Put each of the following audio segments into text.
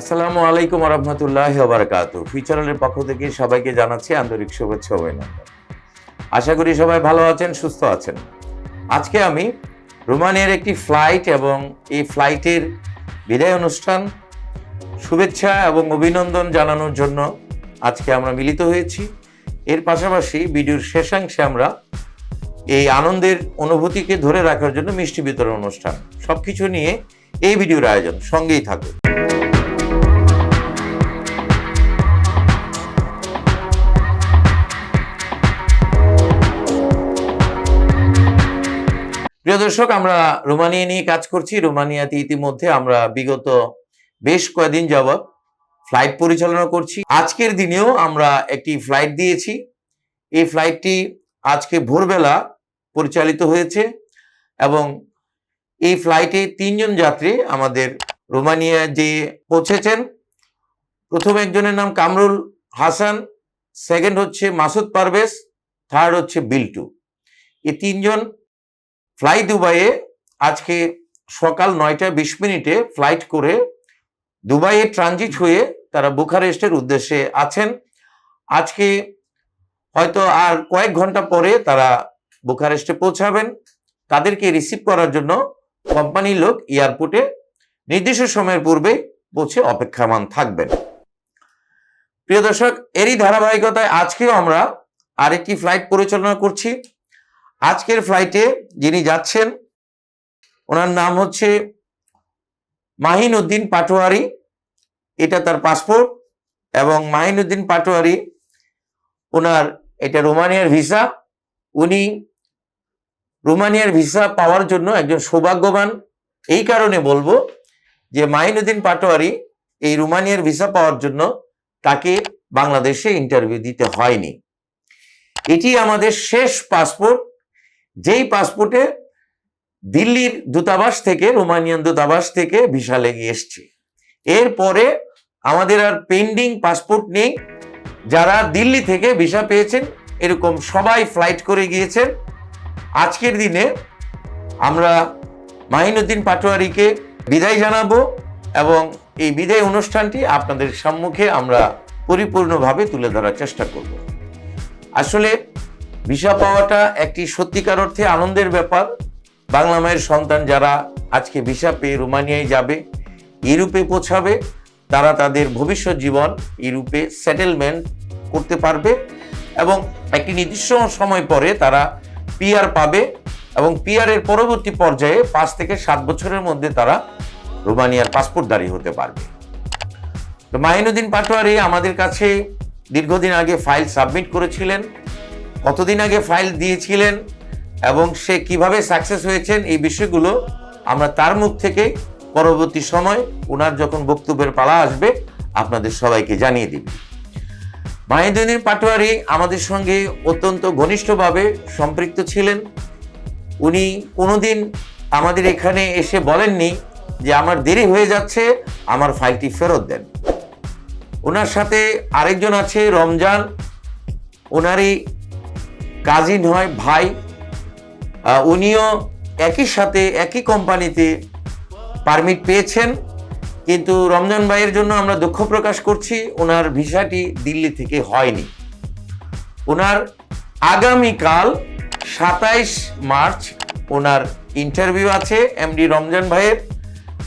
আসসালামু আলাইকুম রহমতুল্লাহ বারকাত ফিচারের পক্ষ থেকে সবাইকে জানাচ্ছি আন্তরিক শুভেচ্ছা অভিনন্দন। আশা করি সবাই ভালো আছেন, সুস্থ আছেন। আজকে আমি রোমানিয়ার একটি ফ্লাইট এবং এই ফ্লাইটের বিদায় অনুষ্ঠান, শুভেচ্ছা এবং অভিনন্দন জানানোর জন্য আজকে আমরা মিলিত হয়েছি। এর পাশাপাশি ভিডিওর শেষাংশে আমরা এই আনন্দের অনুভূতিকে ধরে রাখার জন্য মিষ্টি বিতরণ অনুষ্ঠান সব কিছু নিয়ে এই ভিডিওর আয়োজন, সঙ্গেই থাকুন। প্রিয় দর্শক, আমরা রোমানিয়া নিয়ে কাজ করছি। রোমানিয়াতে ইতিমধ্যে আমরা বিগত বেশ কয়েকদিন যাবৎ ফ্লাইট পরিচালনা করছি। আজকের দিনেও আমরা একটি ফ্লাইট দিয়েছি। এই ফ্লাইটটি আজকে ভোরবেলা পরিচালিত হয়েছে এবং এই ফ্লাইটে তিনজন যাত্রী আমাদের রোমানিয়া যে পৌঁছেছেন। প্রথম একজনের নাম কামরুল হাসান সেকেন্ড হচ্ছে মাসুদ পারভেজ থার্ড হচ্ছে বিল্টু। এই তিনজন ফ্লাই দুবাইয়ে আজকে সকাল নয়টা বিশ মিনিটে ফ্লাইট করে দুবাইয়ে ট্রানজিট হয়ে তারা বুখারেস্টের উদ্দেশ্যে আছেন। আজকে হয়তো আর কয়েক ঘণ্টা পরে তারা বুখারেস্টে পৌঁছাবেন। তাদেরকে রিসিভ করার জন্য কোম্পানির লোক এয়ারপোর্টে নির্দিষ্ট সময়ের পূর্বে পৌঁছে অপেক্ষামান থাকবেন। প্রিয় দর্শক, এরই ধারাবাহিকতায় আজকেও আমরা আরেকটি ফ্লাইট পরিচালনা করছি। আজকের ফ্লাইটে যিনি যাচ্ছেন, ওনার নাম হচ্ছে মাহিন উদ্দিন পাটোয়ারি। এটা তার পাসপোর্ট এবং মাহিন উদ্দিন পাটোয়ারি, ওনার এটা রোমানিয়ার ভিসা উনি রোমানিয়ার ভিসা পাওয়ার জন্য একজন সৌভাগ্যবান। এই কারণে বলব যে মাহিনুদ্দিন পাটোয়ারি এই রোমানিয়ার ভিসা পাওয়ার জন্য তাকে বাংলাদেশে ইন্টারভিউ দিতে হয়নি। এটি আমাদের শেষ পাসপোর্ট যেই পাসপোর্টে দিল্লির দূতাবাস থেকে, রোমানিয়ান দূতাবাস থেকে ভিসা লেগে এসছে। এরপরে আমাদের আর পেন্ডিং পাসপোর্ট নেই। যারা দিল্লি থেকে ভিসা পেয়েছেন, এরকম সবাই ফ্লাইট করে গিয়েছেন। আজকের দিনে আমরা মাহিনুদ্দিন পাটোয়ারিকে বিদায় জানাব এবং এই বিদায় অনুষ্ঠানটি আপনাদের সম্মুখে আমরা পরিপূর্ণভাবে তুলে ধরার চেষ্টা করব। আসলে ভিসা পাওয়াটা একটি সত্যিকার অর্থে আনন্দের ব্যাপার। বাংলা মায়ের সন্তান যারা আজকে ভিসা পেয়ে রোমানিয়ায় যাবে ইউরোপে পৌঁছাবে, তারা তাদের ভবিষ্যৎ জীবন ইউরোপে সেটেলমেন্ট করতে পারবে এবং একটি নির্দিষ্ট সময় পরে তারা পিআর পাবে এবং পিআর এর পরবর্তী পর্যায়ে পাঁচ থেকে সাত বছরের মধ্যে তারা রোমানিয়ার পাসপোর্টধারী হতে পারবে। তো মাহিনুদ্দিন পাটোয়ারি আমাদের কাছে দীর্ঘদিন আগে ফাইল সাবমিট করেছিলেন। কতদিন আগে ফাইল দিয়েছিলেন এবং সে কীভাবে সাকসেস হয়েছেন, এই বিষয়গুলো আমরা তার মুখ থেকে পরবর্তী সময় ওনার যখন বক্তব্যের পালা আসবে, আপনাদের সবাইকে জানিয়ে দিবে। মাহিদুদ্দিন পাটোয়ারি আমাদের সঙ্গে অত্যন্ত ঘনিষ্ঠভাবে সম্পৃক্ত ছিলেন। উনি কোনোদিন আমাদের এখানে এসে বলেননি যে আমার দেরি হয়ে যাচ্ছে, আমার ফাইলটি ফেরত দেন। ওনার সাথে আরেকজন আছে, রমজান। ওনারই কাজিন হয় ভাই। উনিও একই সাথে একই কোম্পানিতে পারমিট পেয়েছেন। কিন্তু রমজান ভাইয়ের জন্য আমরা দুঃখ প্রকাশ করছি, ওনার ভিসাটি দিল্লি থেকে হয়নি। ওনার আগামীকাল সাতাইশ মার্চ ওনার ইন্টারভিউ আছে এমডি রমজান ভাইয়ের।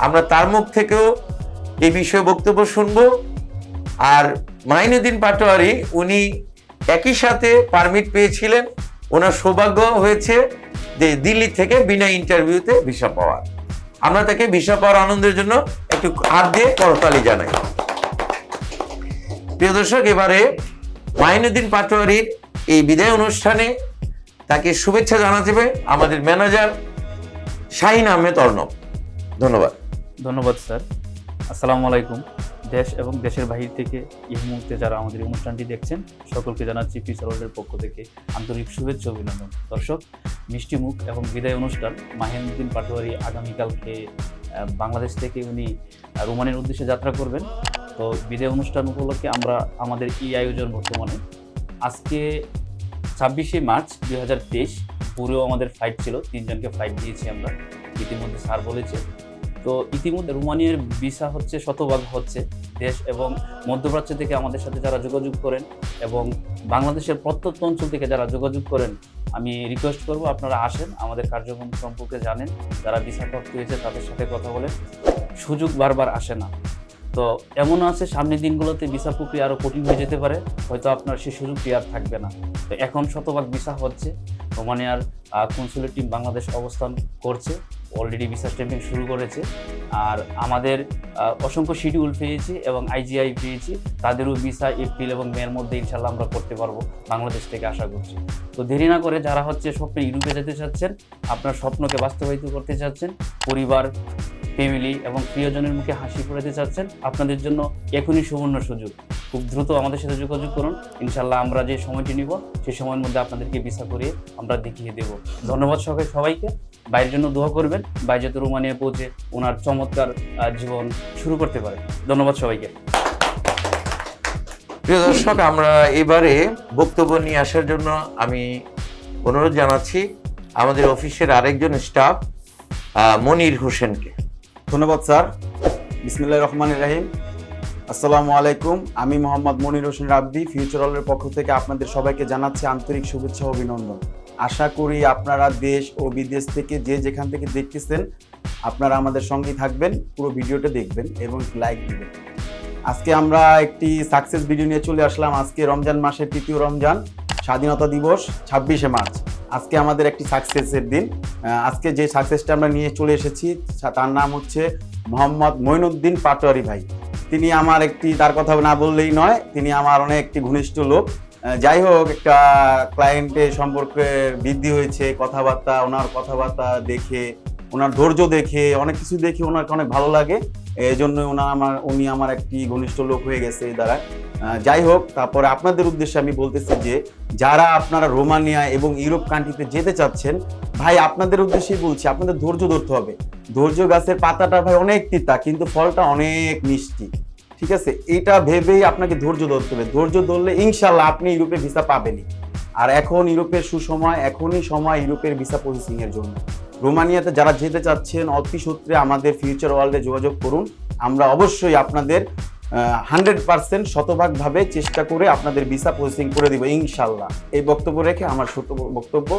আমরা তার মুখ থেকেও এই বিষয়ে বক্তব্য শুনব। আর মাইনুদ্দিন পাটোয়ারি, উনি একই সাথে পারমিট পেয়েছিলেন। ওনার সৌভাগ্য হয়েছে যে দিল্লি থেকে বিনা ইন্টারভিউতে ভিসা পাওয়ার। আমরা তাকে ভিসা পাওয়ার আনন্দের জন্য একটু হাত দিয়ে করতালি জানাই। প্রিয় দর্শক, এবারে মাইনুদ্দিন পাটোয়ারির এই বিদায় অনুষ্ঠানে তাকে শুভেচ্ছা জানাতে আমাদের ম্যানেজার শাহিন আহমেদ অর্ণব। ধন্যবাদ। ধন্যবাদ, স্যার। আসসালামু আলাইকুম। দেশ এবং দেশের বাহির থেকে এই মুহূর্তে যারা আমাদের অনুষ্ঠানটি দেখছেন, সকলকে জানাচ্ছি পিসার ওয়ার্ল্ডের পক্ষ থেকে আন্তরিক শুভেচ্ছা অভিনন্দন। দর্শক, মিষ্টি মুখ এবং বিদায় অনুষ্ঠান মাহিনুদ্দিন পাটোয়ারি আগামীকালকে বাংলাদেশ থেকে উনি রোমানের উদ্দেশ্যে যাত্রা করবেন। তো বিদায় অনুষ্ঠান উপলক্ষে আমরা আমাদের এই আয়োজন বর্তমানে। আজকে ছাব্বিশে মার্চ দুই হাজার তেইশ, পুরো আমাদের ফ্লাইট ছিল, তিনজনকে ফ্লাইট দিয়েছি আমরা। ইতিমধ্যে স্যার বলেছে তো ইতিমধ্যে রোমানিয়ার ভিসা হচ্ছে, শতভাগ হচ্ছে দেশ এবং মধ্যপ্রাচ্য থেকে আমাদের সাথে যারা যোগাযোগ করেন এবং বাংলাদেশের প্রত্যন্ত অঞ্চল থেকে যারা যোগাযোগ করেন, আমি রিকোয়েস্ট করব আপনারা আসেন, আমাদের কার্যক্রম সম্পর্কে জানেন, যারা ভিসা প্রাপ্ত হয়েছে তাদের সাথে কথা বলেন, সুযোগ বারবার আসে না। তো এমন আছে, সামনের দিনগুলোতে ভিসা প্রক্রিয়া আরও কঠিন হয়ে যেতে পারে, হয়তো আপনার সেই সুযোগটি আর থাকবে না। তো এখন শতভাগ ভিসা হচ্ছে রোমানিয়ার কনসুলেট টিম বাংলাদেশ অবস্থান করছে অলরেডি ভিসা স্ট্যাম্পিং শুরু করেছে। আর আমাদের অসংখ্য শিডিউল পেয়েছি এবং আইজিআই পেয়েছি। তাদেরও ভিসা এপ্রিল এবং মের মধ্যে ইনশাল্লাহ আমরা করতে পারব বাংলাদেশ থেকে আশা করছি। তো দেরি না করে যারা হচ্ছে স্বপ্নে ইউরোপে যেতে চাচ্ছেন, আপনার স্বপ্নকে বাস্তবায়িত করতে চাচ্ছেন, পরিবার ফ্যামিলি এবং প্রিয়জনের মুখে হাসি ফোটাতে চাচ্ছেন, আপনাদের জন্য এখনই সুবর্ণ সুযোগ। খুব দ্রুত আমাদের সাথে যোগাযোগ করুন। ইনশাল্লাহ আমরা যে সময়টি নিব সেই সময়ের মধ্যে আপনাদেরকে ভিসা করিয়ে আমরা দেখিয়ে দেব। ধন্যবাদ সবাই সবাইকে। বাইরের জন্য দোয়া করবেন। বাইরে যাতে রোমানিয়া পৌঁছে ওনার চমৎকার জীবন শুরু করতে পারে। ধন্যবাদ সবাইকে। প্রিয় দর্শক আমরা এবারে বক্তব্য নিয়ে আসার জন্য আমি অনুরোধ জানাচ্ছি আমাদের অফিসের আরেকজন স্টাফ মনির হোসেনকে। ধন্যবাদ স্যার। বিসমিল্লাহ রহমান রাহিম। আসসালামু আলাইকুম। আমি মোহাম্মদ মনির হোসেন রাব্দি ফিউচারলের পক্ষ থেকে আপনাদের সবাইকে জানাচ্ছি আন্তরিক শুভেচ্ছা অভিনন্দন। আশা করি আপনারা দেশ ও বিদেশ থেকে যে যেখান থেকে দেখতেছেন, আপনারা আমাদের সঙ্গেই থাকবেন, পুরো ভিডিওটা দেখবেন এবং লাইক দিবেন। আজকে আমরা একটি সাকসেস ভিডিও নিয়ে চলে আসলাম। আজকে রমজান মাসের তৃতীয় রমজান, স্বাধীনতা দিবস, ছাব্বিশে মার্চ। আজকে আমাদের একটি সাকসেসের দিন। আজকে যে সাকসেসটা আমরা নিয়ে চলে এসেছি তার নাম হচ্ছে মোহাম্মদ মঈনুদ্দিন পাটোয়ারি ভাই। তিনি আমার একটি, তার কথা না বললেই নয়, তিনি আমার অনেক একটি ঘনিষ্ঠ লোক। যাই হোক, একটা ক্লায়েন্টের সম্পর্কে বৃদ্ধি হয়েছে, কথাবার্তা, ওনার কথাবার্তা দেখে, ওনার ধৈর্য দেখে, অনেক কিছু দেখে ওনাকে অনেক ভালো লাগে। এই জন্য ওনার আমার, উনি আমার একটি ঘনিষ্ঠ লোক হয়ে গেছে এই দ্বারা। যাই হোক, তারপরে আপনাদের উদ্দেশ্যে আমি বলতেছি যে, যারা আপনারা রোমানিয়া এবং ইউরোপ কান্ট্রিতে যেতে চাচ্ছেন, ভাই, আপনাদের উদ্দেশ্যেই বলছি, আপনাদের ধৈর্য ধরতে হবে। ধৈর্য গাছের পাতাটা ভাই অনেক তিতা, কিন্তু ফলটা অনেক মিষ্টি, ঠিক আছে? এটা ভেবেই আপনাকে ধৈর্য ধরতে হবে। ধৈর্য ধরলে ইনশাল্লাহ আপনি ইউরোপে ভিসা পাবেনই। আর এখন ইউরোপের সুসময়, এখনই সময় ইউরোপের ভিসা প্রসেসিং এর জন্য। রোমানিয়াতে যারা যেতে চাচ্ছেন অতি সূত্রে আমাদের ফিউচার ওয়ার্ল্ডে যোগাযোগ করুন। আমরা অবশ্যই আপনাদের হান্ড্রেড পার্সেন্ট শতভাগভাবে চেষ্টা করে আপনাদের ভিসা প্রসেসিং করে দিব ইনশাল্লাহ। এই বক্তব্য রেখে আমার ছোট বক্তব্য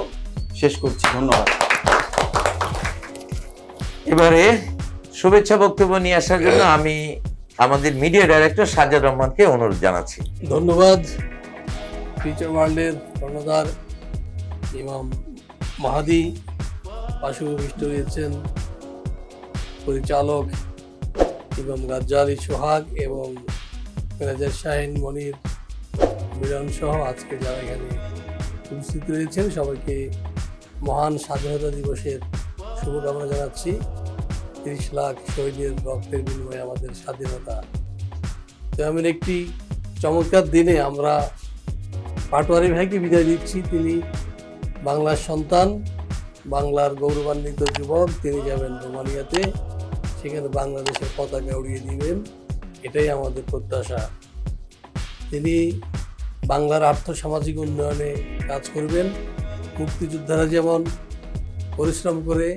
শেষ করছি। ধন্যবাদ। এবারে শুভেচ্ছা বক্তব্য নিয়ে আসার জন্য আমি আমাদের মিডিয়া ডাইরেক্টর সাজ্জাদ রহমানকে অনুরোধ জানাচ্ছি। ধন্যবাদ। ফিউচার ওয়ার্ল্ডের কর্ণধার ইমাম মাহাদি পাশে হয়েছেন পরিচালক ইমাম গাজ্জালি সোহাগ এবং ম্যানেজার শাহিন মনির মিলন সহ আজকে যারা এখানে উপস্থিত রয়েছেন, সবাইকে মহান স্বাধীনতা দিবসের শুভকামনা জানাচ্ছি। তিরিশ লাখ শহীদের রক্তের বিনিময়ে আমাদের স্বাধীনতা। তো এমন একটি চমৎকার দিনে আমরা পাটোয়ারি ভাইকে বিদায় দিচ্ছি। তিনি বাংলার সন্তান বাংলার গৌরবান্বিত যুবক তিনি যাবেন রোমানিয়াতে। সেখানে বাংলাদেশের পতাকা উড়িয়ে দিবেন। এটাই আমাদের প্রত্যাশা। তিনি বাংলার আর্থসামাজিক উন্নয়নে কাজ করবেন। মুক্তিযোদ্ধারা যেমন পরিশ্রম করে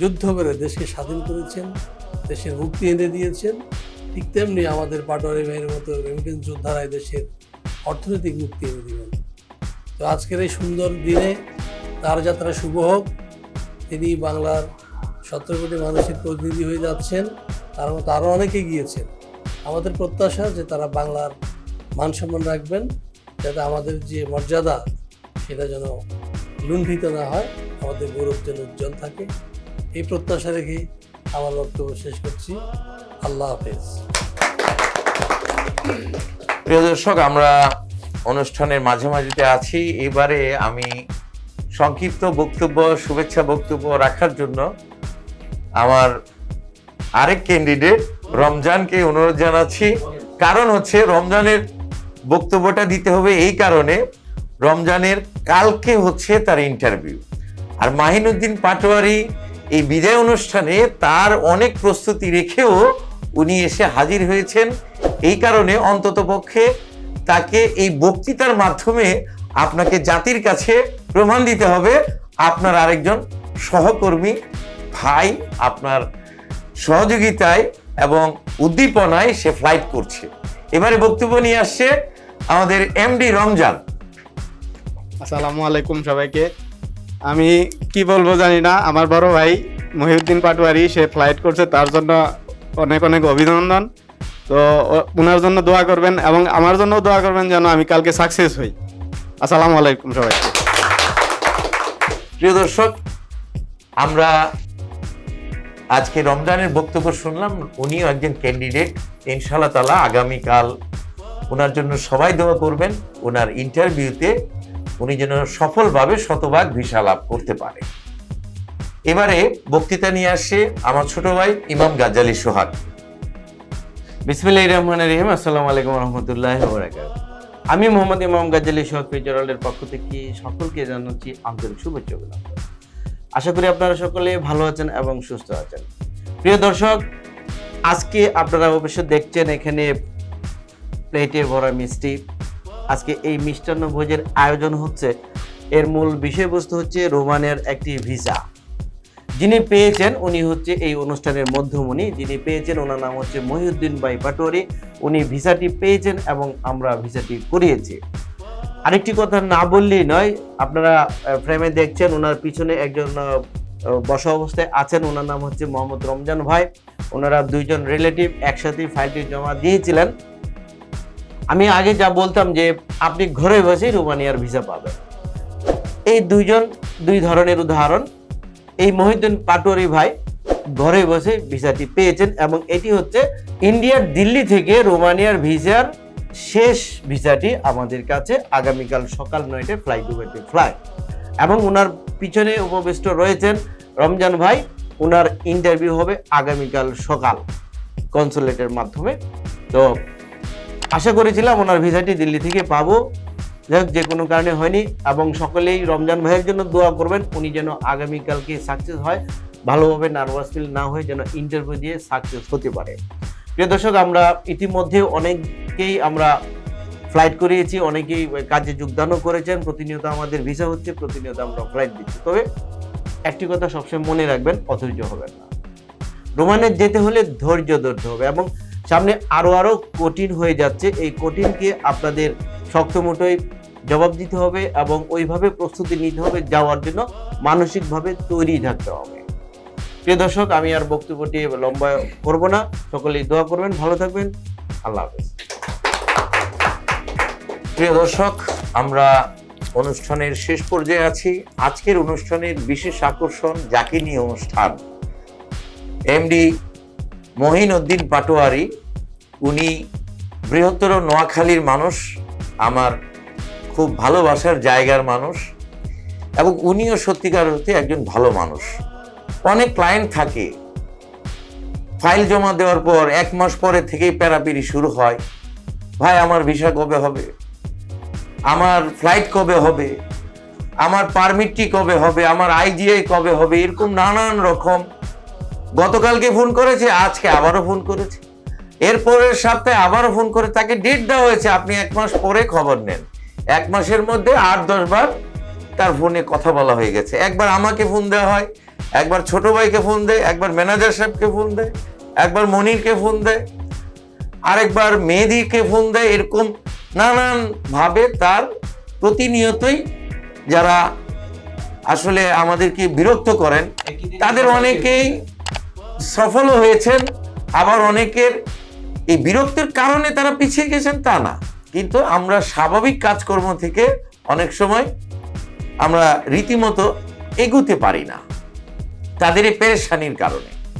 যুদ্ধ করে দেশকে স্বাধীন করেছেন, দেশের মুক্তি এনে দিয়েছেন, ঠিক তেমনি আমাদের পাটোয়ারি ভাইয়ের মতো রেমিটেন্স যোদ্ধারা দেশের অর্থনৈতিক মুক্তি এনে দিবেন। তো আজকের এই সুন্দর দিনে তার যাত্রা শুভ হোক। তিনি বাংলার সতেরো কোটি মানুষের প্রতিনিধি হয়ে যাচ্ছেন, তার মতো আরও অনেকে গিয়েছেন। আমাদের প্রত্যাশা যে তারা বাংলার মান সম্মান রাখবেন, যাতে আমাদের যে মর্যাদা, সেটা যেন লুণ্ঠিত না হয়, আমাদের গৌরব যেন উজ্জ্বল থাকে। এই প্রত্যাশা রেখে আমার বক্তব্য শেষ করছি। আল্লাহ হাফেজ। প্রিয় দর্শক, আমরা অনুষ্ঠানের মাঝামাঝিতে আছি। এবারে আমি সংক্ষিপ্ত বক্তব্য, শুভেচ্ছা বক্তব্য রাখার জন্য আমার আরেক ক্যান্ডিডেট রমজানকে অনুরোধ জানাচ্ছি। কারণ হচ্ছে রমজানের বক্তব্যটা দিতে হবে এই কারণে রমজানের কালকে হচ্ছে তার ইন্টারভিউ আর মাহিনুদ্দিন পাটোয়ারি এই বিদায় অনুষ্ঠানে তার অনেক প্রস্তুতি রেখেও উনি এসে হাজির হয়েছেন। এই কারণে অন্ততপক্ষে তাকে এই বক্তৃতার মাধ্যমে আপনাকে জাতির কাছে প্রমাণ দিতে হবে। আপনার আরেকজন সহকর্মী, ভাই আপনার সহযোগিতায় এবং উদ্দীপনায় সে ফ্লাইট করছে। এবারে বক্তব্য নিয়ে আসছে আমাদের এমডি রমজান। আসসালামু আলাইকুম সবাইকে। আমি কি বলব জানি না, আমার বড় ভাই মহিউদ্দিন পাটোয়ারি, সে ফ্লাইট করছে, তার জন্য অনেক অনেক অভিনন্দন। তো ওনার জন্য দোয়া করবেন এবং আমার জন্য দোয়া করবেন যেন আমি কালকে সাকসেস হই। আসসালামু আলাইকুম সবাইকে। প্রিয় দর্শক আমরা আজকে রমজানের বক্তব্য শুনলাম। উনিও একজন ক্যান্ডিডেট ইনশাল্লাহ তালা আগামীকাল ওনার জন্য সবাই দোয়া করবেন। ওনার ইন্টারভিউতে উনি যেন সফলভাবে শতভাগ ভিসা লাভ করতে পারে। এবারে বক্তৃতা নিয়ে আসে আমার ছোট ভাই ইমাম গাজ্জালি সোহাগ। বিসমিল্লাহির রহমানির রহিম। আসসালামু আলাইকুম রহমতুল্লাহ আমি মোহাম্মদ ইমাম গাজ্জালি সোহাগ ফিউচারালের পক্ষ থেকে সকলকে জানাচ্ছি আন্তরিক শুভেচ্ছা। আশা করি আপনারা সকলে ভালো আছেন এবং সুস্থ আছেন। প্রিয় দর্শক, আজকে আপনারা অবশ্য দেখছেন এখানে প্লেটে ভরা মিষ্টি। আজকে এই মিষ্টান্ন ভোজের আয়োজন হচ্ছে। এর মূল বিষয়বস্তু হচ্ছে রোমানের একটি ভিসা। যিনি পেয়েছেন, উনি হচ্ছে এই অনুষ্ঠানের মধ্যমণি। যিনি পেয়েছেন, ওনার নাম হচ্ছে মহিউদ্দিন ভাই পাটোয়ারি। উনি ভিসাটি পেয়েছেন এবং আমরা ভিসাটি করিয়েছি। আরেকটি কথা না বললেই নয়, আপনারা ফ্রেমে দেখছেন, ওনার পিছনে একজন বসা অবস্থায় আছেন, ওনার নাম হচ্ছে মোহাম্মদ রমজান ভাই। ওনারা দুইজন রিলেটিভ একসাথে ফাইলটি জমা দিয়েছিলেন। আমি আগে যা বলতাম যে, আপনি ঘরে বসেই রোমানিয়ার ভিসা পাবেন। এই দুইজন, দুই ধরনের উদাহরণ। এই মহিউদ্দিন পাটোয়ারি ভাই ঘরে বসে ভিসাটি পেয়েছেন এবং এটি হচ্ছে ইন্ডিয়ার দিল্লি থেকে রোমানিয়ার ভিসার শেষ ভিসাটি আমাদের কাছে আগামীকাল সকাল নয়টায় ফ্লাই দুবাইতে ফ্লাই এবং ওনার পিছনে উপবিষ্ট রয়েছেন রমজান ভাই। ওনার ইন্টারভিউ হবে আগামীকাল সকাল কনসুলেটের মাধ্যমে। তো আশা করেছিলাম ওনার ভিসাটি দিল্লি থেকে পাবো। যাই হোক, যে কোনো কারণে হয়নি এবং সকলেই রমজান ভাইয়ের জন্য দোয়া করবেন উনি যেন আগামীকালকে সাকসেস হয় ভালোভাবে নার্ভাস ফিল না হয়ে যেন ইন্টারভিউ দিয়ে সাকসেস হতে পারে। প্রিয় দর্শক আমরা ইতিমধ্যে অনেককেই আমরা ফ্লাইট করিয়েছি অনেকেই কাজে যোগদানও করেছেন প্রতিনিয়ত আমাদের ভিসা হচ্ছে প্রতিনিয়ত আমরা ফ্লাইট দিচ্ছি। তবে একটি কথা সবসময় মনে রাখবেন অধৈর্য হবেন না। রোমানে যেতে হলে ধৈর্য ধরতে হবে এবং সামনে আরও আরও কঠিন হয়ে যাচ্ছে এই কঠিনকে আপনাদের শক্তমুঠোই জবাব দিতে হবে এবং ওইভাবে প্রস্তুতি নিতে হবে যাওয়ার জন্য মানসিকভাবে তৈরি থাকতে হবে। প্রিয় দর্শক, আমি আর বক্তব্যটি লম্বা করব না। সকলেই দোয়া করবেন, ভালো থাকবেন। আল্লাহ হাফেজ। প্রিয় দর্শক, আমরা অনুষ্ঠানের শেষ পর্যায়ে আছি। আজকের অনুষ্ঠানের বিশেষ আকর্ষণ যাকে নিয়ে অনুষ্ঠান। এমডি মহিন উদ্দিন পাটোয়ারি, উনি বৃহত্তর নোয়াখালীর মানুষ। আমার খুব ভালোবাসার জায়গার মানুষ এবং উনিও সত্যিকার অর্থে একজন ভালো মানুষ। অনেক ক্লায়েন্ট থাকে। ফাইল জমা দেওয়ার পর এক মাস পরে থেকেই প্যারাপিরি শুরু হয়। ভাই, আমার ভিসা কবে হবে? আমার ফ্লাইট কবে হবে? আমার পারমিটটি কবে হবে? আমার আইজিআই কবে হবে? এরকম নানান রকম। গতকালকে ফোন করেছে, আজকে আবারও ফোন করেছে। এরপরের সপ্তাহে আবারও ফোন করে তাকে ডেট দেওয়া হয়েছে। আপনি এক মাস পরে খবর নেন। এক মাসের মধ্যে আট দশ বার তার ফোনে কথা বলা হয়ে গেছে। একবার আমাকে ফোন দেওয়া হয় একবার ছোট ভাইকে ফোন দেয় একবার ম্যানেজার সাহেবকে ফোন দেয় একবার মনিরকে ফোন দেয় আরেকবার মেহেদিকে ফোন দেয় এরকম নানান ভাবে তার প্রতিনিয়তই যারা আসলে আমাদেরকে বিরক্ত করেন তাদের অনেকেই সফলও হয়েছেন আবার অনেকের এই বিরক্তির কারণে তারা পিছিয়ে গেছেন তা না। কিন্তু আমরা স্বাভাবিক কাজকর্ম থেকে অনেক সময় আমরা রীতিমতো এগুতে পারি না। তাদের এই পেরেশানির কারণে।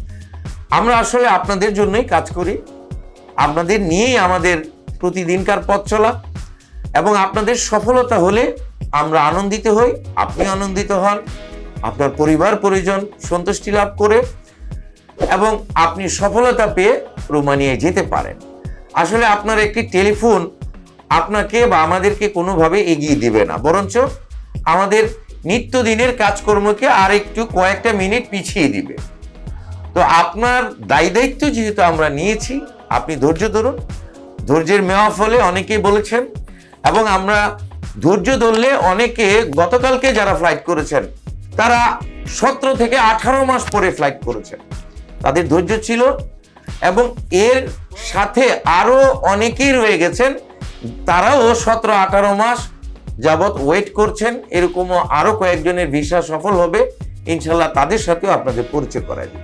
আমরা আসলে আপনাদের জন্যই কাজ করি। আপনাদের নিয়েই আমাদের প্রতিদিনকার পথ চলা। এবং আপনাদের সফলতা হলে আমরা আনন্দিত হই, আপনি আনন্দিত হন, আপনার পরিবার, পরিজন সন্তুষ্টি লাভ করে এবং আপনি সফলতা পেয়ে রোমানিয়ায় যেতে পারেন। আসলে আপনার একটি টেলিফোন আপনাকে বা আমাদেরকে কোনোভাবে এগিয়ে দিবে না। বরঞ্চ আমাদের নিত্যদিনের কাজকর্মকে আর একটু কয়েকটা মিনিট পিছিয়ে দিবে। তো আপনার দায় দায়িত্ব যেহেতু আমরা নিয়েছি, আপনি ধৈর্য ধরুন। ধৈর্যের মেওয়া ফলে অনেকেই বলেছেন এবং আমরা ধৈর্য ধরলে অনেকে গতকালকে যারা ফ্লাইট করেছেন, তারা সতেরো থেকে আঠারো মাস পরে ফ্লাইট করেছেন। তাদের ধৈর্য ছিল এবং এর সাথে আরও অনেকেই রয়ে গেছেন। তারাও সতেরো আঠারো মাস যাবৎ ওয়েট করছেন। এরকমও আরও কয়েকজনের ভিসা সফল হবে। ইনশাল্লাহ তাদের সাথেও আপনাদের পরিচয় করা দিব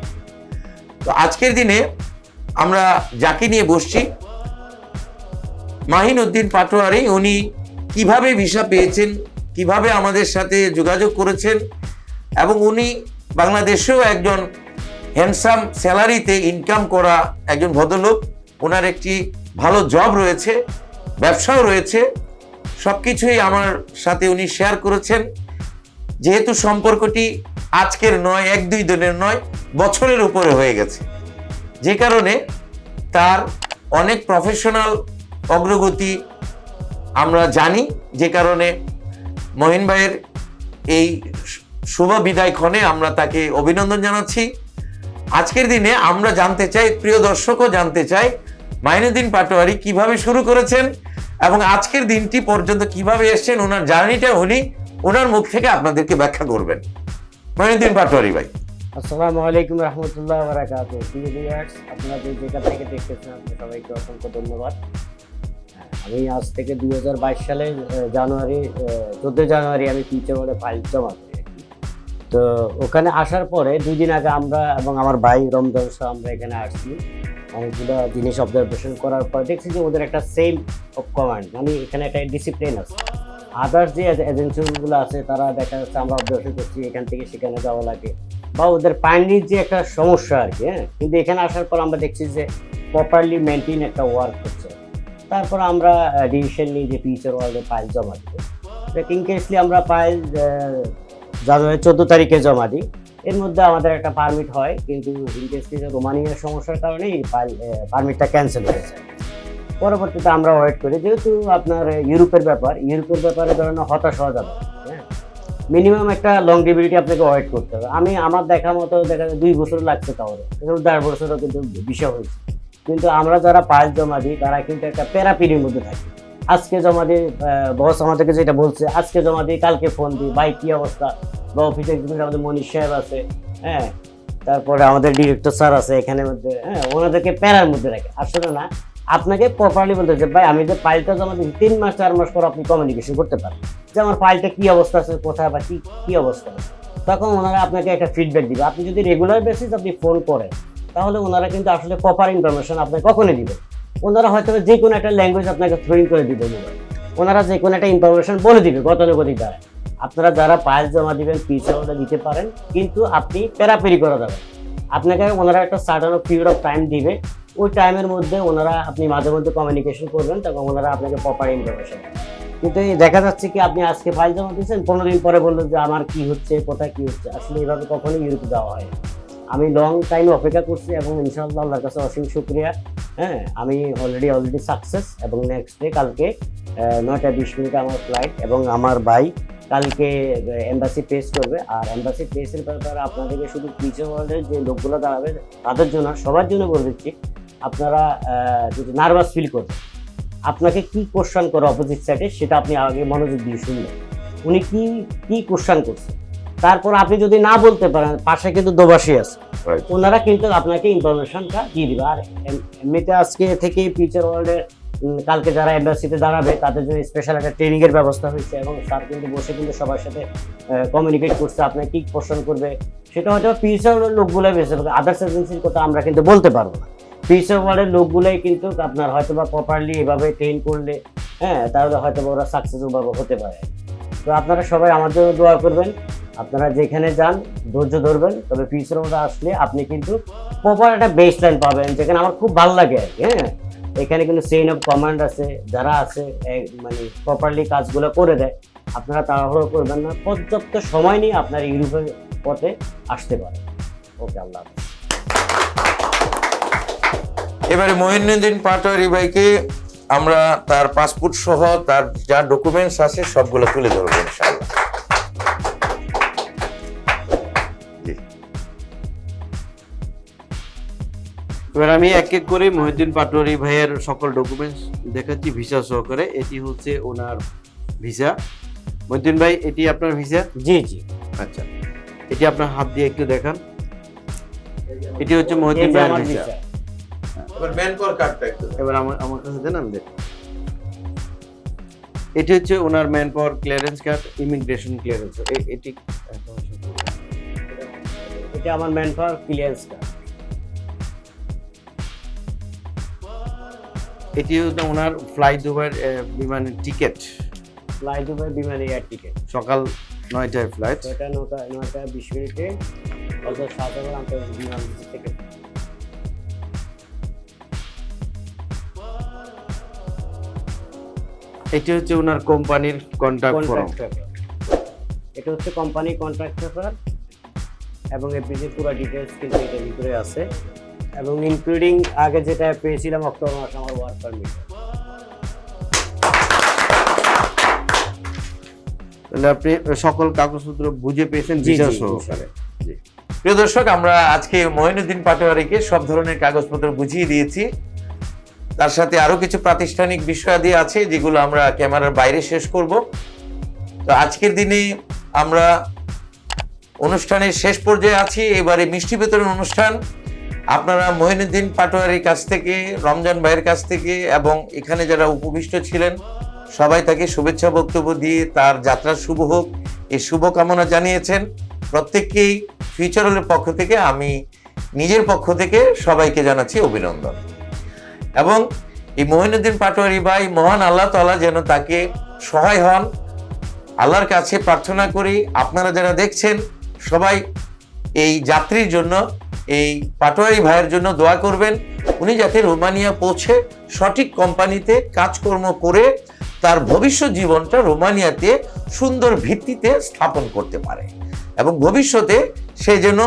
তো আজকের দিনে আমরা যাকে নিয়ে বসছি মাহিন উদ্দিন পাটোয়ারি, উনি কীভাবে ভিসা পেয়েছেন, কীভাবে আমাদের সাথে যোগাযোগ করেছেন এবং উনি বাংলাদেশেও একজন হ্যান্ডসাম স্যালারিতে ইনকাম করা একজন ভদ্রলোক, ওনার একটি ভালো জব রয়েছে, ব্যবসাও রয়েছে সব কিছুই আমার সাথে উনি শেয়ার করেছেন। যেহেতু সম্পর্কটি আজকের নয়, এক দুই দিনের নয়, বছরের উপরে হয়ে গেছে। যে কারণে তার অনেক প্রফেশনাল অগ্রগতি আমরা জানি, যে কারণে মহিন ভাইয়ের এই শুভ বিদায় ক্ষণে আমরা তাকে অভিনন্দন জানাচ্ছি। আজকের দিনে আমরা জানতে চাই প্রিয় দর্শকও জানতে চাই মাইনুদ্দিন পাটোয়ারি কীভাবে শুরু করেছেন এবং আজকের দিনটি পর্যন্ত কীভাবে এসেছেন ওনার জার্নিটা উনি ওনার মুখ থেকে আপনাদেরকে ব্যাখ্যা করবেন। মাইনুদ্দিন পাটোয়ারি ভাই। আসসালামু আলাইকুম রহমতুল্লাহ বারাকাত যে যেখান থেকে দেখতেছেন আপনাদের সবাইকে অসংখ্য ধন্যবাদ। হ্যাঁ, আমি আজ থেকে সালের আহ, জানুয়ারি চোদ্দোই জানুয়ারি আমি বলে ফাইল জমা। তো ওখানে আসার পরে দুই দিন আগে আমরা এবং আমার ভাই রমজান সহ আমরা এখানে আসছি। অনেকগুলো জিনিস অবজারভেশন করার পর দেখছি যে ওদের একটা সেম অফ কমান্ড মানে এখানে একটা ডিসিপ্লিন আছে। আদার্স যে এজেন্সিগুলো আছে, তারা দেখা যাচ্ছে আমরা অবজারভেশন করছি, এখান থেকে সেখানে যাওয়া লাগে। বা ওদের পানির যে একটা সমস্যা আর কি হ্যাঁ? কিন্তু এখানে আসার পর আমরা দেখছি যে প্রপারলি মেনটেন একটা ওয়ার্ক হচ্ছে। তারপর আমরা ডিসিশন নিই যে ফিউচার ওয়ার্ল্ডে ফাইল জমা দিব ইনকেসলি আমরা ফাইল জানুয়ারি চোদ্দ তারিখে জমা দিই। এর মধ্যে আমাদের একটা পারমিট হয়, কিন্তু রোমানিয়ার সমস্যার কারণে এই পারমিটটা ক্যান্সেল হয়ে যায়। পরবর্তীতে আমরা ওয়েট করি, যেহেতু আপনার ইউরোপের ব্যাপার, ইউরোপের ব্যাপারে ধরেন হতাশ হওয়া যাবে হ্যাঁ? মিনিমাম একটা লং লংগিভিটি আপনাকে ওয়েট করতে হবে। আমি, আমার দেখা মতো দেখা যায় দুই বছর লাগছে তাহলে কিন্তু দেড় বছরও কিন্তু বিষয় হয়েছে। কিন্তু আমরা যারা পাইল জমা দিই, তারা কিন্তু একটা প্যারাপিরির মধ্যে থাকি। আজকে জমা দিই বস আমাদেরকে যেটা বলছে, আজকে জমা দিই কালকে ফোন দিই, ভাই, কী অবস্থা? বা অফিসে আমাদের মনীষ সাহেব আছে হ্যাঁ? তারপরে আমাদের ডিরেক্টর স্যার আছে এখানের মধ্যে হ্যাঁ? ওনাদেরকে প্যারার মধ্যে রাখে। আসলে না, আপনাকে প্রপারলি বলতে হচ্ছে, ভাই, আমি যে ফাইলটা জমা দিচ্ছি তিন মাস, চার মাস পর আপনি কমিউনিকেশন করতে পারেন যে আমার ফাইলটা কি অবস্থা আছে, কোথায় বা কি কি অবস্থা আছে? তখন ওনারা আপনাকে একটা ফিডব্যাক দিবে। আপনি যদি রেগুলার বেসিস আপনি ফোন করেন, তাহলে ওনারা কিন্তু আসলে প্রপার ইনফরমেশন আপনাকে কখনই দিবে ওনারা হয়তো যে কোনো একটা ল্যাঙ্গুয়েজ আপনাকে থ্রোইং করে দিবে। ওনারা যে কোনো একটা ইনফরমেশন বলে দিবে, গতানুগতিক দ্বারা। আপনারা যারা ফাইল জমা দিবেন ওটা দিতে পারেন, কিন্তু আপনি প্যারাপেরি করা যাবে না। আপনাকে ওনারা একটা সার্টান পিরিয়ড অফ টাইম দিবে। ওই টাইমের মধ্যে ওনারা আপনি মাঝে মধ্যে কমিউনিকেশন করবেন, তখন ওনারা আপনাকে প্রপার ইনফরমেশন কিন্তু দেখা যাচ্ছে কি, আপনি আজকে ফাইল জমা দিয়েছেন, পনেরো দিন পরে বলল যে আমার কি হচ্ছে, কোথায় কি হচ্ছে। আসলে এইভাবে কখনোই ইউরোপে যাওয়া হয় আমি লং টাইম অপেক্ষা করছি এবং ইনশাআল্লাহ আল্লাহর কাছে অসীম শুক্রিয়া। হ্যাঁ আমি অলরেডি অলরেডি সাকসেস এবং নেক্সট ডে কালকে নয়টা বিশ মিনিটে আমার ফ্লাইট এবং আমার ভাই কালকে এম্বাসি পেস করবে। আর এম্বাসি পেসের ব্যাপারে আপনাদেরকে শুধু ফিউচার ওয়ার্ল্ডের যে লোকগুলো দাঁড়াবে তাদের জন্য সবার জন্য বলে দিচ্ছি আপনারা যদি নার্ভাস ফিল করবেন আপনাকে কি কোশ্চান করে অপোজিট সাইডে সেটা আপনি আগে মনোযোগ দিয়ে শুনবেন। উনি কি কি কোশ্চান করছে? তারপর আপনি যদি না বলতে পারেন পাশে কিন্তু দোবাসী আছে। ওনারা কিন্তু আপনাকে ইনফরমেশনটা দিয়ে দিবে। আর এম- এমনিতে আজকে থেকে ফিউচার ওয়ার্ল্ডের কালকে যারা এম্বাসিতে দাঁড়াবে, তাদের জন্য স্পেশাল একটা ট্রেনিং এর ব্যবস্থা হয়েছে এবং স্যার কিন্তু বসে কিন্তু সবার সাথে কমিউনিকেট করছে আপনাকে কি কোশ্চেন করবে? সেটা হয়তো ফিউচার লোকগুলো বেশি আদার্স এজেন্সির কথা আমরা কিন্তু বলতে পারব না। ফিউচার ওয়ার্ল্ডের লোকগুলোই কিন্তু আপনার হয়তো বা প্রপারলি এভাবে ট্রেন করলে হ্যাঁ তাহলে হয়তো বা ওরা সাকসেসফুল হতে পারে। তো আপনারা সবাই আমার জন্য দোয়া করবেন। আপনারা যেখানে যান, ধৈর্য ধরবেন, তবে মধ্যে আসলে আপনি কিন্তু প্রপার একটা বেস লাইন পাবেন, যেখানে আমার খুব ভালো লাগে হ্যাঁ। এখানে কিন্তু চেইন অফ কমান্ড আছে, যারা আছে মানে প্রপারলি কাজগুলো করে দেয়। আপনারা তাড়াহুড়ো করবেন না, পর্যাপ্ত সময় নিয়ে আপনার ইউরোপের পথে আসতে পারেন। ওকে, আল্লাহ এবারে মহিনুদ্দিন পাটোয়ারি ভাইকে আমরা তার পাসপোর্ট সহ তার যা ডকুমেন্টস আছে সবগুলো তুলে ধরবো এবার আমি এক এক করে মহিউদ্দিন পাটোয়ারি ভাইয়ের সকল ডকুমেন্টস দেখাচ্ছি ভিসা সহকারে। এটি হচ্ছে ওনার ভিসা মহিউদ্দিন ভাই এটি আপনার ভিসা জি জি। আচ্ছা। এটি আপনার হাত দিয়ে একটু দেখান। এটি হচ্ছে মহিউদ্দিন ভাইয়ের ভিসা এবার ম্যান কার্ডটা একটু এবার আমার আমার কাছে দেন আমি দেখি এটি হচ্ছে ওনার man power clearance card immigration clearance এটি এটা আমার ম্যান পাওয়ার ক্লিয়ারেন্স কার্ড এটি হচ্ছে ওনার ফ্লাই দুবার বিমানের টিকিট ফ্লাই দুবাই বিমান এয়ার টিকিট সকাল নয়টায় ফ্লাইট ছয়টা নটা নয়টা বিশ মিনিটে। অর্থাৎ সাতাবার আন্তর্জাতিক বিমান থেকে এটি হচ্ছে ওনার কোম্পানির কন্ট্যাক্ট ফর্ম কন্ট্রাক্ট এটা হচ্ছে কোম্পানি কন্ট্রাক্ট পেপার এবং এর পুরো ডিটেলস কিন্তু এটার ভিতরে আছে। এবং ইনক্লুডিং আগে যেটা পেয়েছিলাম অক্টোবর মাসে আমার ওয়ার্ক পারমিট তাহলে আপনি সকল কাগজপত্র বুঝে পেয়েছেন ভিসা সহকারে প্রিয় দর্শক আমরা আজকে মঈনুদ্দিন পাটোয়ারিকে সব ধরনের কাগজপত্র বুঝিয়ে দিয়েছি। তার সাথে আরও কিছু প্রাতিষ্ঠানিক বিষয়াদি আছে যেগুলো আমরা ক্যামেরার বাইরে শেষ করব। তো আজকের দিনে আমরা অনুষ্ঠানের শেষ পর্যায়ে আছি। এবারে মিষ্টি বিতরণ অনুষ্ঠান। আপনারা মঈনুদ্দিন পাটোয়ারির কাছ থেকে, রমজান ভাইয়ের কাছ থেকে এবং এখানে যারা উপবিষ্ট ছিলেন, সবাই তাকে শুভেচ্ছা বক্তব্য দিয়ে তার যাত্রা শুভ হোক এই শুভকামনা জানিয়েছেন। প্রত্যেককেই ফিউচারের পক্ষ থেকে আমি নিজের পক্ষ থেকে সবাইকে জানাচ্ছি অভিনন্দন। এবং এই মহিনুদ্দিন পাটোয়ারি ভাই মহান আল্লাহ তাআলা যেন তাকে সহায় হন, আল্লাহর কাছে প্রার্থনা করি। আপনারা যারা দেখছেন, সবাই এই যাত্রীর জন্য এই পাটোয়ারি ভাইয়ের জন্য দোয়া করবেন। উনি যাতে রোমানিয়া পৌঁছে সঠিক কোম্পানিতে কাজকর্ম করে তার ভবিষ্যৎ জীবনটা রোমানিয়াতে সুন্দর ভিত্তিতে স্থাপন করতে পারে। এবং ভবিষ্যতে সে যেন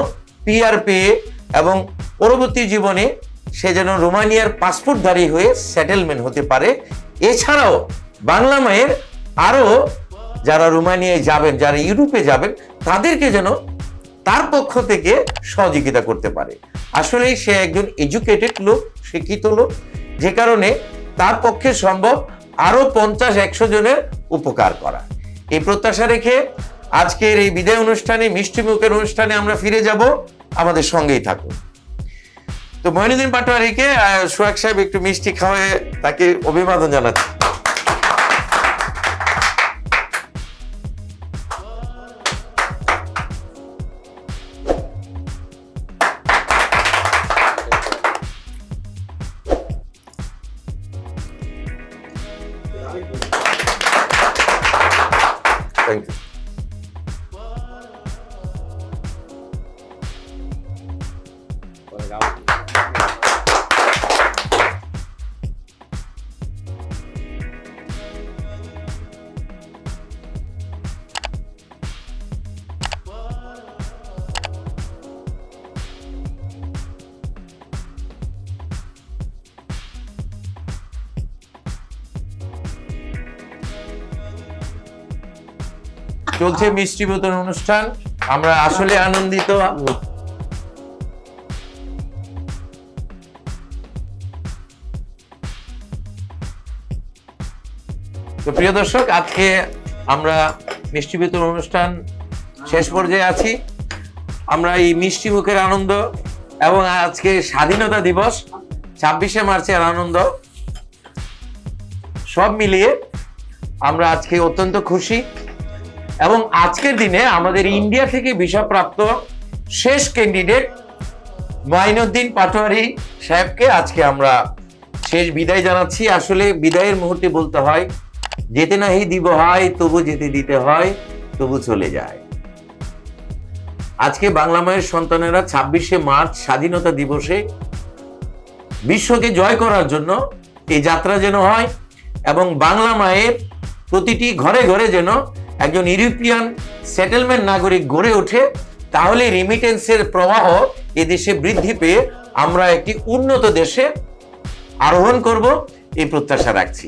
পিআর পেয়ে এবং পরবর্তী জীবনে সে যেন রোমানিয়ার পাসপোর্টধারী হয়ে সেটেলমেন্ট হতে পারে। এছাড়াও বাংলা মায়ের আরও যারা রোমানিয়ায় যাবেন, যারা ইউরোপে যাবেন, তাদেরকে যেন তার পক্ষ থেকে সহযোগিতা করতে পারে। আসলে সে একজন এডুকেটেড লোক, শিক্ষিত লোক, যে কারণে তার পক্ষে সম্ভব আরও পঞ্চাশ একশো জনের উপকার করা। এই প্রত্যাশা রেখে আজকের এই বিদায় অনুষ্ঠানে, মিষ্টি মুখের অনুষ্ঠানে আমরা ফিরে যাব। আমাদের সঙ্গেই থাকুন। তো মহিনুদ্দিন পাটোয়ারিকে সোহাগ সাহেব একটু মিষ্টি খাওয়ায় তাকে অভিবাদন জানাচ্ছি। চলছে মিষ্টি বিতরণ অনুষ্ঠান। আমরা আসলে আনন্দিত। প্রিয় দর্শক, আজকে আমরা মিষ্টি বিতরণ অনুষ্ঠান শেষ পর্যায়ে আছি। আমরা এই মিষ্টি মুখের আনন্দ এবং আজকে স্বাধীনতা দিবস, ছাব্বিশে মার্চের আনন্দ, সব মিলিয়ে আমরা আজকে অত্যন্ত খুশি। এবং আজকের দিনে আমাদের ইন্ডিয়া থেকে ভিসা প্রাপ্ত শেষ ক্যান্ডিডেট মাইনুদ্দিন পাটোয়ারি সাহেবকে আজকে আমরা শেষ বিদায় জানাচ্ছি। আসলে বিদায়ের মুহূর্তে বলতে হয় যেতে নাহি দিব হয়, তবু যেতে দিতে হয়, তবু চলে যায়। আজকে বাংলা মায়ের সন্তানেরা ছাব্বিশে মার্চ স্বাধীনতা দিবসে বিশ্বকে জয় করার জন্য এই যাত্রা যেন হয় এবং বাংলা মায়ের প্রতিটি ঘরে ঘরে যেন একজন ইউরোপিয়ান সেটেলমেন্ট নাগরিক গড়ে ওঠে, তাহলে রিমিটেন্সের প্রবাহ এদেশে বৃদ্ধি পেয়ে আমরা একটি উন্নত দেশে আরোহণ করব, এই প্রত্যাশা রাখছি।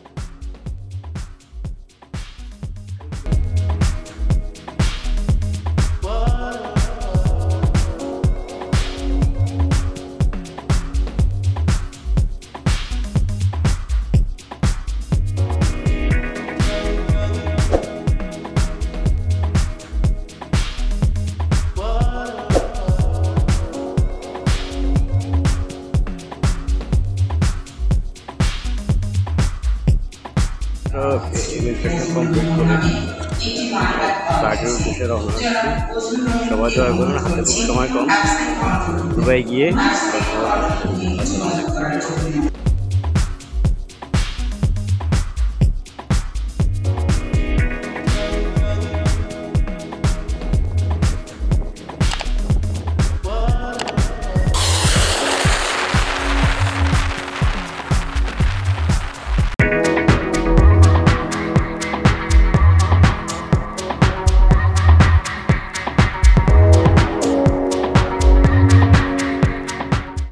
উদ্দেশ্যে রওনা সবাই দয়া করুন হাতে সময় কম। দুবাই গিয়ে